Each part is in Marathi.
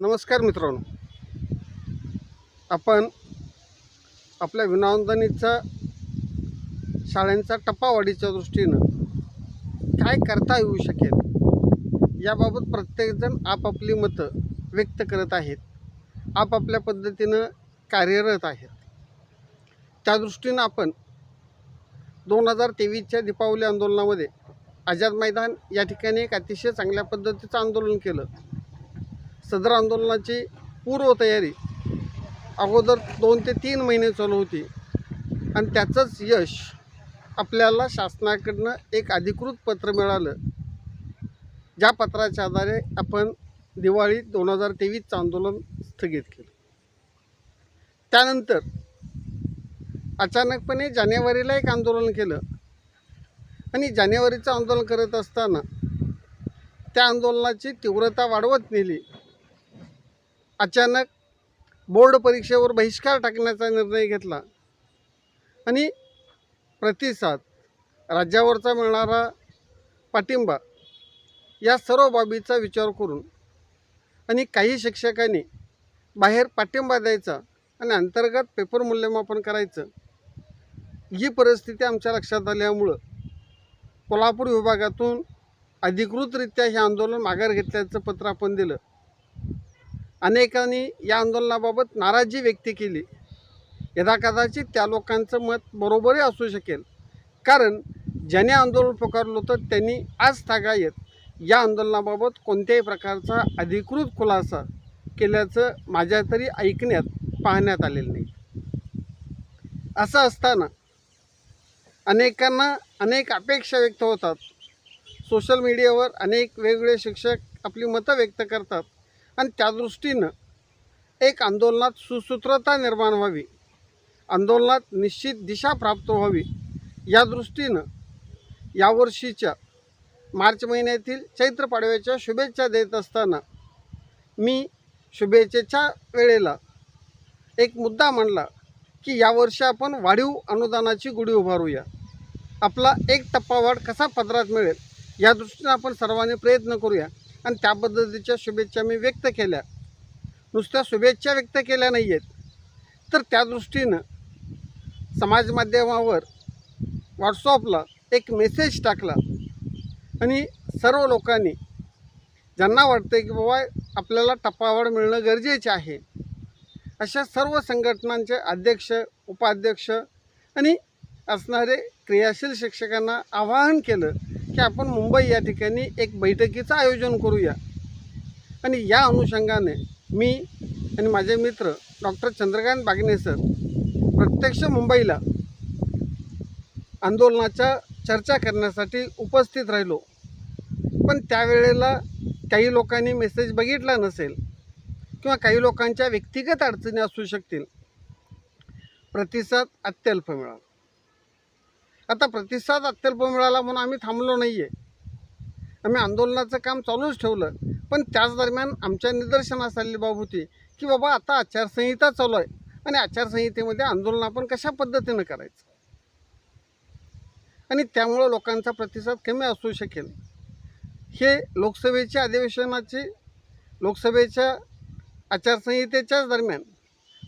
नमस्कार मित्रांनो. आपण आपल्या विनोंदणीचा शाळांचा टप्पावाढीच्या दृष्टीनं काय करता येऊ शकेल याबाबत प्रत्येकजण आपापली मतं व्यक्त करत आहेत. आपापल्या पद्धतीनं कार्यरत आहेत. त्या दृष्टीनं आपण दोन हजार तेवीसच्या दीपावली आंदोलनामध्ये आझाद मैदान या ठिकाणी एक अतिशय चांगल्या पद्धतीचं आंदोलन केलं. सदर आंदोलनाची पूर्वतयारी अगोदर दोन ते तीन महिने चालू होती. आणि त्याचंच यश आपल्याला शासनाकडनं एक अधिकृत पत्र मिळालं. ज्या पत्राच्या आधारे आपण दिवाळी दोन हजार तेवीसचं आंदोलन स्थगित केलं. त्यानंतर अचानकपणे जानेवारीला एक आंदोलन केलं. आणि जानेवारीचं आंदोलन करत असताना त्या आंदोलनाची तीव्रता वाढवत नेली. अचानक बोर्ड परीक्षेवर बहिष्कार टाकण्याचा निर्णय घेतला. आणि प्रतिसाद राज्यावरचा मिळणारा पाठिंबा या सर्व बाबीचा विचार करून आणि काही शिक्षकांनी बाहेर पाठिंबा द्यायचा आणि अंतर्गत पेपर मूल्यमापन करायचं ही परिस्थिती आमच्या लक्षात आल्यामुळं कोल्हापूर विभागातून अधिकृतरित्या हे आंदोलन माघार घेतल्याचं पत्र आपण दिलं. अनेकांनी या आंदोलनाबाबत नाराजी व्यक्त केली. यदा कदाचित त्या लोकांचं मत बरोबरही असू शकेल. कारण ज्याने आंदोलन पुकारलं होतं त्यांनी आज तागायत या आंदोलनाबाबत कोणत्याही प्रकारचा अधिकृत खुलासा केल्याचं माझ्या तरी ऐकण्यात पाहण्यात आलेलं नाही. असं असताना अनेकांना अनेक अपेक्षा व्यक्त होतात. सोशल मीडियावर अनेक वेगवेगळे शिक्षक आपली मतं व्यक्त करतात. आणि त्या दृष्टीनं एक आंदोलनात सुसूत्रता निर्माण व्हावी आंदोलनात निश्चित दिशा प्राप्त व्हावी या दृष्टीनं यावर्षीच्या मार्च महिन्यातील चैत्र पाडव्याच्या शुभेच्छा देत असताना मी शुभेच्छेच्या वेळेला एक मुद्दा मांडला की यावर्षी आपण वाढीव अनुदानाची गुढी उभारूया. आपला एक टप्पा वाढ कसा पदरात मिळेल या दृष्टीनं आपण सर्वांनी प्रयत्न करूया. आणि त्या पद्धतीच्या शुभेच्छा मी व्यक्त केल्या. नुसत्या शुभेच्छा व्यक्त केल्या नाही आहेत तर त्या दृष्टीनं समाज माध्यमावर व्हॉट्सअपला एक मेसेज टाकला आणि सर्व लोकांनी ज्यांना वाटतं की बाबा आपल्याला टप्पावाढ मिळणं गरजेचे आहे अशा सर्व संघटनांचे अध्यक्ष उपाध्यक्ष आणि असणारे क्रियाशील शिक्षकांना आवाहन केलं की आपण मुंबई या ठिकाणी एक बैठकीचं आयोजन करूया. आणि या अनुषंगाने मी आणि माझे मित्र डॉक्टर चंद्रकांत बागणे सर प्रत्यक्ष मुंबईला आंदोलनाच्या चर्चा करण्यासाठी उपस्थित राहिलो. पण त्यावेळेला काही लोकांनी मेसेज बघितला नसेल किंवा काही लोकांच्या व्यक्तिगत अडचणी असू शकतील. प्रतिसाद अत्यल्प मिळाला. आता प्रतिसाद अत्यल्प मिळाला म्हणून आम्ही थांबलो नाही आहे आम्ही आंदोलनाचं काम चालूच ठेवलं. पण त्याच दरम्यान आमच्या निदर्शनास आलेली बाब होती की बाबा आता आचारसंहिता चालू आहे आणि आचारसंहितेमध्ये आंदोलन आपण कशा पद्धतीनं करायचं? आणि त्यामुळं लोकांचा प्रतिसाद कमी असू शकेल. हे लोकसभेच्या अधिवेशनाचे लोकसभेच्या आचारसंहितेच्याच दरम्यान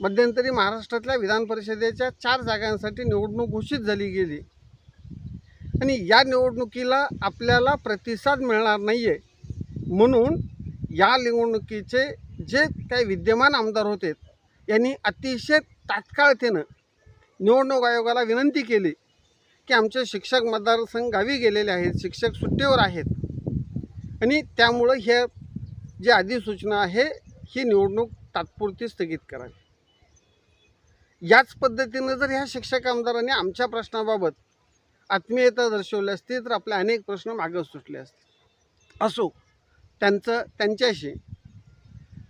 मध्यंतरी महाराष्ट्रातल्या विधान परिषदेच्या चार जागांसाठी निवडणूक घोषित झाली गेली. आणि या निवडणुकीला आपल्याला प्रतिसाद मिळणार नाही आहे म्हणून या निवडणुकीचे जे काही विद्यमान आमदार होते यांनी अतिशय तात्काळतेनं निवडणूक आयोगाला विनंती केली की आमचे शिक्षक मतदारसंघ गावी गेलेले आहेत शिक्षक सुट्टीवर आहेत. आणि त्यामुळं हे जी अधिसूचना आहे ही निवडणूक तात्पुरती स्थगित करावी. याच पद्धतीनं जर ह्या शिक्षक आमदारांनी आमच्या प्रश्नाबाबत आत्मीयता दर्शवली असती तर आपले अनेक प्रश्न मागं सुटले असते. असो त्यांचं त्यांच्याशी.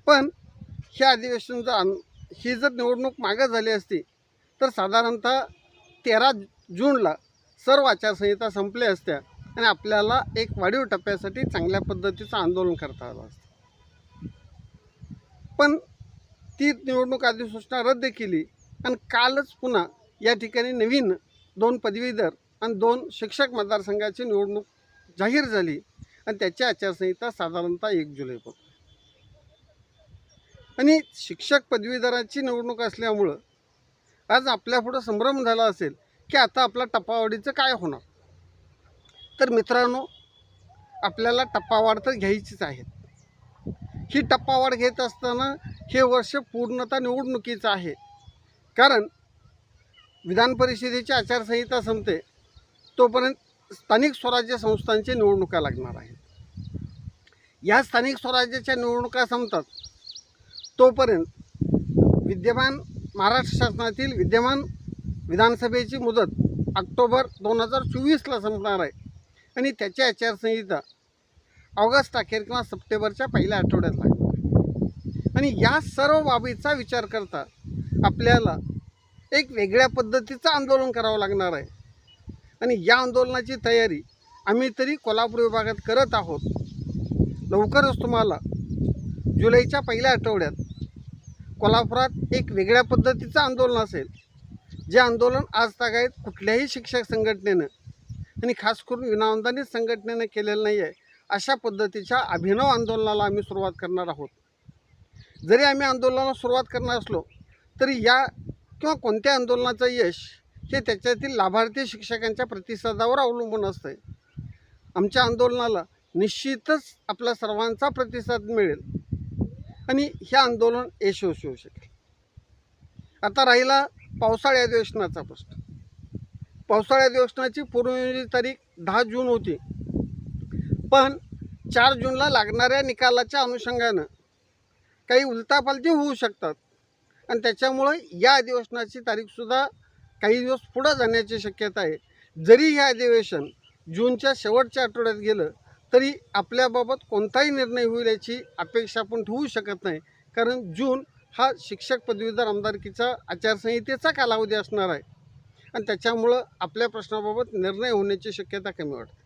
पण हे अधिवेशन जर आन ही जर निवडणूक मागं झाली असती तर साधारणतः तेरा जूनला सर्व आचारसंहिता संपल्या असत्या आणि आपल्याला एक वाढीव टप्प्यासाठी चांगल्या पद्धतीचं आंदोलन करता आलं असतं. पण ती निवडणूक अधिसूचना रद्द केली आणि कालच पुन्हा या ठिकाणी नवीन दोन पदवीधर आणि दोन शिक्षक मतदारसंघाची निवडणूक जाहीर झाली. आणि त्याची आचारसंहिता साधारणतः एक जुलैपर्यंत आणि शिक्षक पदवीधराची निवडणूक असल्यामुळं आज आपल्यापुढं संभ्रम झाला असेल की आता आपला टप्पावाढीचं काय होणार? तर मित्रांनो आपल्याला टप्पावाढ तर घ्यायचीच आहे. ही टप्पावाढ घेत असताना हे वर्ष पूर्णतः निवडणुकीचं आहे. कारण विधान परिषदेची आचारसंहिता संपते. तोपर्यंत स्थानिक स्वराज्य संस्थांची निवडणुका लागणार आहेत. या स्थानिक स्वराज्याच्या निवडणुका संपतात तोपर्यंत विद्यमान महाराष्ट्र शासनातील विद्यमान विधानसभेची मुदत ऑक्टोबर दोन हजार चोवीसला संपणार आहे आणि त्याची आचारसंहिता ऑगस्ट अखेर किंवा सप्टेंबरच्या पहिल्या आठवड्यात लागणार आणि या सर्व बाबीचा विचार करता आपल्याला एक वेगळ्या पद्धतीचं आंदोलन करावं लागणार आहे. आणि या आंदोलनाची तयारी आम्ही तरी कोल्हापूर विभागात करत आहोत. लवकरच तुम्हाला जुलैच्या पहिल्या आठवड्यात कोल्हापुरात एक वेगळ्या पद्धतीचं आंदोलन असेल. जे आंदोलन आज तागायत कुठल्याही शिक्षक संघटनेनं आणि खास करून विनाअनुदानित संघटनेनं केलेलं नाही आहे अशा पद्धतीच्या अभिनव आंदोलनाला आम्ही सुरुवात करणार आहोत. जरी आम्ही आंदोलनाला सुरुवात करणार असलो तरी या किंवा कोणत्या आंदोलनाचं यश हे त्याच्यातील लाभार्थी शिक्षकांच्या प्रतिसादावर अवलंबून असतं आहे आमच्या आंदोलनाला निश्चितच आपला सर्वांचा प्रतिसाद मिळेल. आणि हे आंदोलन यशस्वी होऊ शकेल. आता राहिला पावसाळी अधिवेशनाचा प्रश्न. पावसाळी अधिवेशनाची पूर्वनियोजित तारीख दहा जून होती. पण चार जूनला लागणाऱ्या निकालाच्या अनुषंगानं काही उलतापालती होऊ शकतात. आणि त्याच्यामुळं या अधिवेशनाची तारीखसुद्धा काही दिवस पुढं जाण्याची शक्यता आहे. जरी हे अधिवेशन जूनच्या शेवटच्या आठवड्यात गेलं तरी आपल्याबाबत कोणताही निर्णय होईल याची अपेक्षा आपण ठेवू शकत नाही. कारण जून हा शिक्षक पदवीधर आमदारकीचा आचारसंहितेचा कालावधी असणार आहे. आणि त्याच्यामुळं आपल्या प्रश्नाबाबत निर्णय होण्याची शक्यता कमी वाटते.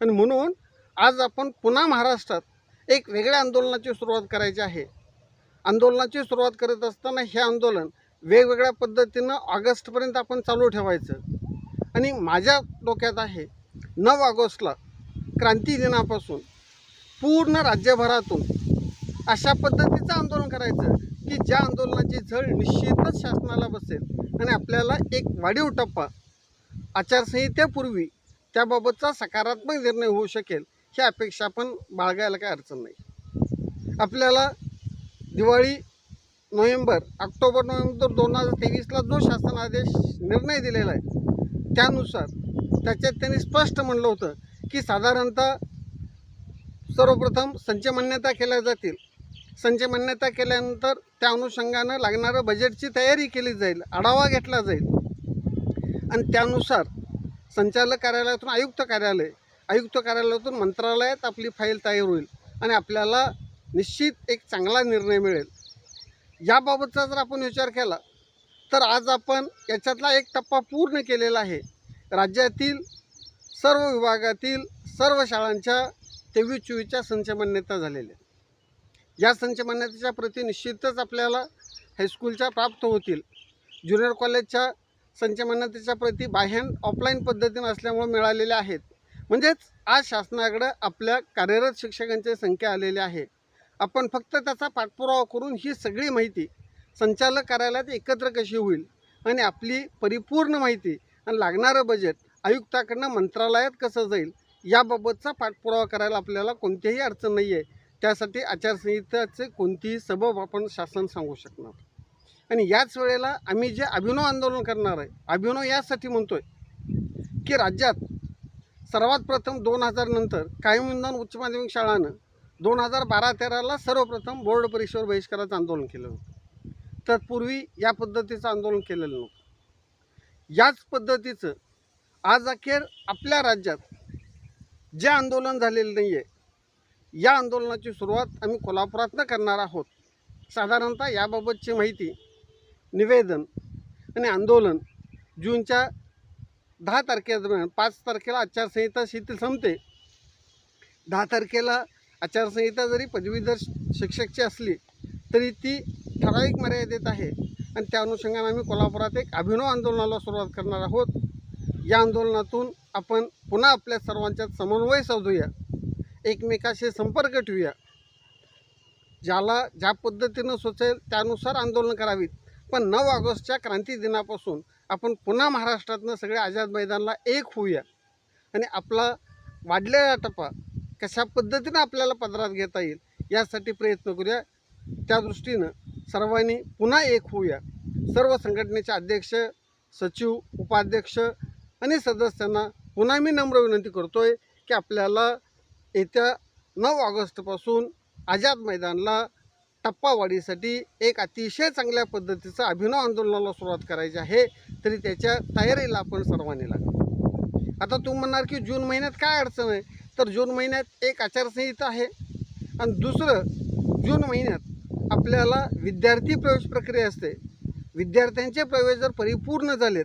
आणि म्हणून आज आपण पुन्हा महाराष्ट्रात एक वेगळ्या आंदोलनाची सुरुवात करायची आहे. आंदोलनाची सुरुवात करत असताना हे आंदोलन वेगवेगळ्या पद्धतीनं ऑगस्टपर्यंत आपण चालू ठेवायचं. आणि माझ्या डोक्यात आहे नऊ ऑगस्टला क्रांती दिनापासून पूर्ण राज्यभरातून अशा पद्धतीचं आंदोलन करायचं की ज्या आंदोलनाची झळ निश्चितच शासनाला बसेल आणि आपल्याला एक वाढीव टप्पा आचारसंहितेपूर्वी त्याबाबतचा सकारात्मक निर्णय होऊ शकेल ही अपेक्षा आपण बाळगायला काही अडचण नाही. आपल्याला दिवाळी नोव्हेंबर ऑक्टोबर नोव्हेंबर दोन हजार तेवीसला जो शासन आदेश निर्णय दिलेला आहे त्यानुसार त्याच्यात त्यांनी स्पष्ट म्हणलं होतं की साधारणतः सर्वप्रथम संच मान्यता केल्या जातील. संच मान्यता केल्यानंतर त्या अनुषंगानं लागणारं बजेटची तयारी केली जाईल आढावा घेतला जाईल. आणि त्यानुसार संचालक कार्यालयातून आयुक्त कार्यालय आयुक्त कार्यालयातून मंत्रालयात आपली फाईल तयार होईल आणि आपल्याला निश्चित एक चांगला निर्णय मिळेल. याबाबतचा जर आपण विचार केला तर आज आपण याच्यातला एक टप्पा पूर्ण केलेला आहे. राज्यातील सर्व विभागातील सर्व शाळांच्या तेवीस चोवीसच्या संच मान्यता झालेल्या या संच मान्यतेच्या प्रती निश्चितच आपल्याला हायस्कूलच्या प्राप्त होतील. ज्युनियर कॉलेजच्या संच मान्यतेच्या प्रती ऑफलाईन पद्धतीनं असल्यामुळे मिळालेल्या आहेत. म्हणजेच आज शासनाकडं आपल्या कार्यरत शिक्षकांची संख्या आलेली आहे. आपण फक्त त्याचा पाठपुरावा करून ही सगळी माहिती संचालक कार्यालयात एकत्र कशी होईल आणि आपली परिपूर्ण माहिती आणि लागणारं बजेट आयुक्ताकडनं मंत्रालयात कसं जाईल याबाबतचा पाठपुरावा करायला आपल्याला कोणतीही अडचण नाही आहे त्यासाठी आचारसंहिताचे कोणतीही सबब आपण शासन सांगू शकणार. आणि याच वेळेला आम्ही जे अभिनव आंदोलन करणार आहे अभिनव यासाठी म्हणतो आहे की राज्यात सर्वात प्रथम दोन हजार नंतर कायम इंधन उच्च माध्यमिक शाळानं दोन हजार बारा तेराला सर्वप्रथम बोर्ड परीक्षेवर बहिष्काराचं आंदोलन केलं होतं. तत्पूर्वी या पद्धतीचं आंदोलन केलेलं नव्हतं. याच पद्धतीचं आज अखेर आपल्या राज्यात जे आंदोलन झालेलं नाही आहे या आंदोलनाची सुरुवात आम्ही कोल्हापुरातनं करणार आहोत. साधारणतः याबाबतची माहिती निवेदन आणि आंदोलन जूनच्या दहा तारखेदरम्यान पाच तारखेला आचारसंहिता शिथिल संपते. दहा तारखेला आचारसंहिता जरी पदवीधर शिक्षकची असली तरी ती ठराविक मर्यादेत आहे. आणि त्या अनुषंगाने आम्ही कोल्हापुरात एक अभिनव आंदोलनाला सुरुवात करणार आहोत. या आंदोलनातून आपण पुन्हा आपल्या सर्वांच्यात समन्वय साधूया. एकमेकाशी संपर्क ठेवूया. ज्याला ज्या पद्धतीनं सुचेल त्यानुसार आंदोलन करावीत. पण नऊ ऑगस्टच्या क्रांती दिनापासून आपण पुन्हा महाराष्ट्रातनं सगळे आझाद मैदानला एक होऊया. आणि आपला वाढलेला टप्पा कशा पद्धतीनं आपल्याला पदरात घेता येईल यासाठी प्रयत्न करूया. त्या दृष्टीनं सर्वांनी पुन्हा एक होऊया. सर्व संघटनेचे अध्यक्ष सचिव उपाध्यक्ष आणि सदस्यांना पुन्हा मी नम्र विनंती करतो आहे की आपल्याला येत्या नऊ ऑगस्टपासून आझाद मैदानला टप्पावाढीसाठी एक अतिशय चांगल्या पद्धतीचं अभिनव आंदोलनाला सुरुवात करायची आहे तरी त्याच्या तयारीला आपण सर्वांनी लागू. आता तू म्हणणार की जून महिन्यात काय अडचण आहे? तर जून महिन्यात एक आचारसंहिता आहे. आणि दुसरं जून महिन्यात आपल्याला विद्यार्थी प्रवेश प्रक्रिया असते. विद्यार्थ्यांचे प्रवेश जर परिपूर्ण झालेत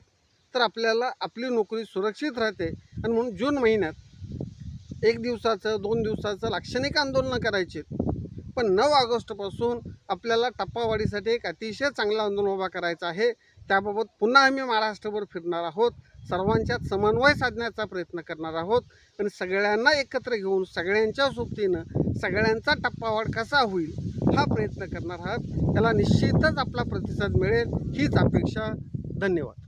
तर आपल्याला आपली नोकरी सुरक्षित राहते. आणि म्हणून जून महिन्यात एक दिवसाचं दोन दिवसाचं लाक्षणिक आंदोलनं करायची. पण नऊ ऑगस्टपासून आपल्याला टप्पावाढीसाठी एक अतिशय चांगला आंदोलन उभा करायचं आहे. त्याबाबत पुन्हा आम्ही महाराष्ट्रभर फिरणार आहोत. सर्वांच्यात समन्वय साधण्याचा प्रयत्न करणार आहोत. आणि सगळ्यांना एकत्र घेऊन सगळ्यांच्या सोबतीनं सगळ्यांचा टप्पावाढ कसा होईल हा प्रयत्न करणार आहात. त्याला निश्चितच आपला प्रतिसाद मिळेल. हीच अपेक्षा. धन्यवाद.